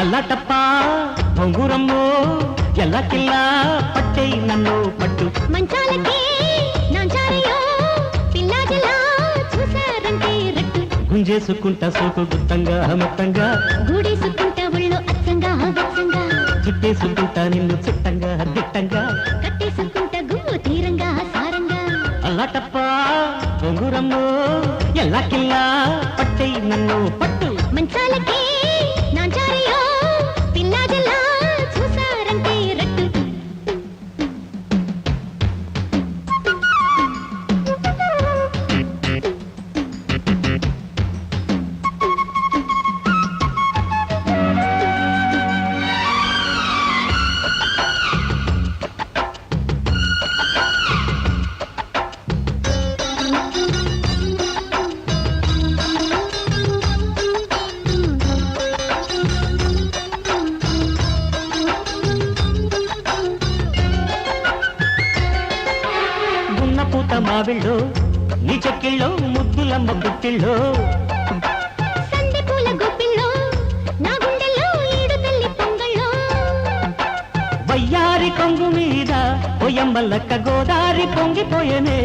అల్లటప్ప బొంగురమ్మో ఎల్లకిల్లా పట్టై నన్ను పట్టు. మంచాలకి గుంజేసుకుంటా సోకు గుత్తంగా మొత్తంగా. గుడేసుకుంటా ఒళ్ళు అచ్చంగా అచ్చంగా చుట్టేసుకుంటా నిన్ను చుట్టంగా దిట్టంగా. కట్టేసుకుంటా గుమ్ము తీరంగా సారంగా. అల్లటప్ప బొంగురమ్మో ఎల్లకిల్లా పట్టై నన్ను పట్టు. మంచాలకి మావిళ్ళో నీ చెక్కిళ్ళో ముద్దులమ్మ పుట్టిళ్ళో. వయ్యారి కొంగు మీద పొయ్యమ్మల్లక్క గోదారి పొంగిపోయనే.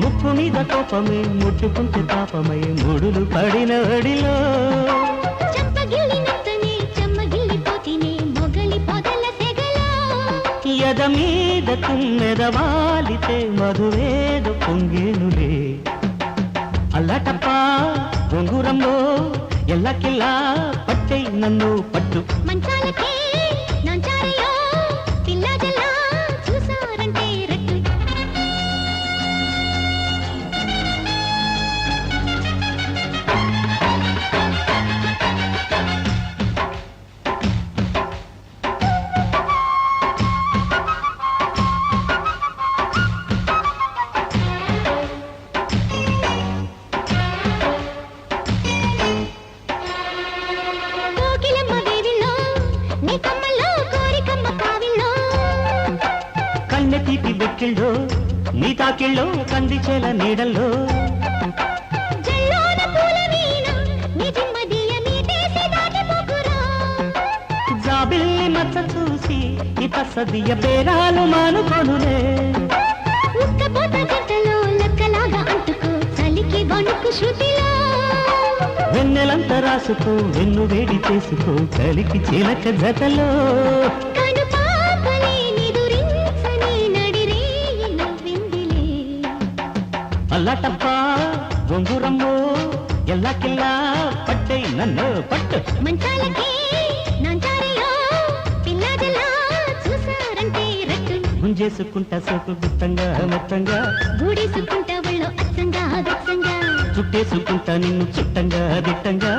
ముక్కు మీద కోపమే ముట్టుకుంటే పాపమై ముడులు పడిన అడిలో ఎద మీద తుమ్మెద వాలితే మధువేద పొంగేనులే. అల్లటప్ప గొంగురంలో ఎల్లకిల్లా పట్టై నన్ను పట్టు. మంచాలకే తీపి బెక్కిళ్ళో నీ తాకిళ్ళో కందిచేల నీడల్లో జాబిల్లి మచ్చ చూసి ఈ పసదియ పేరాలు మానుకొనులే. వెన్నెలంత రాసుకో వెన్ను వేడి చేసుకో కలికి చిలక జతలో. అల్లటప్ప గొంగురమ్మో ఎల్లకిల్లా పట్టై నన్ను పట్టు మంచాలకే నాంచారయ్యో పిల్లాజలా చూసారంటే రట్టు గుంజేసుకుంటా సోకు గుత్తంగా మొత్తంగా గూడేసుకుంటా ఒళ్ళో అచ్చంగా వెచ్చంగా చుట్టేసుకుంటా నిన్ను చుట్టంగా దిట్టంగా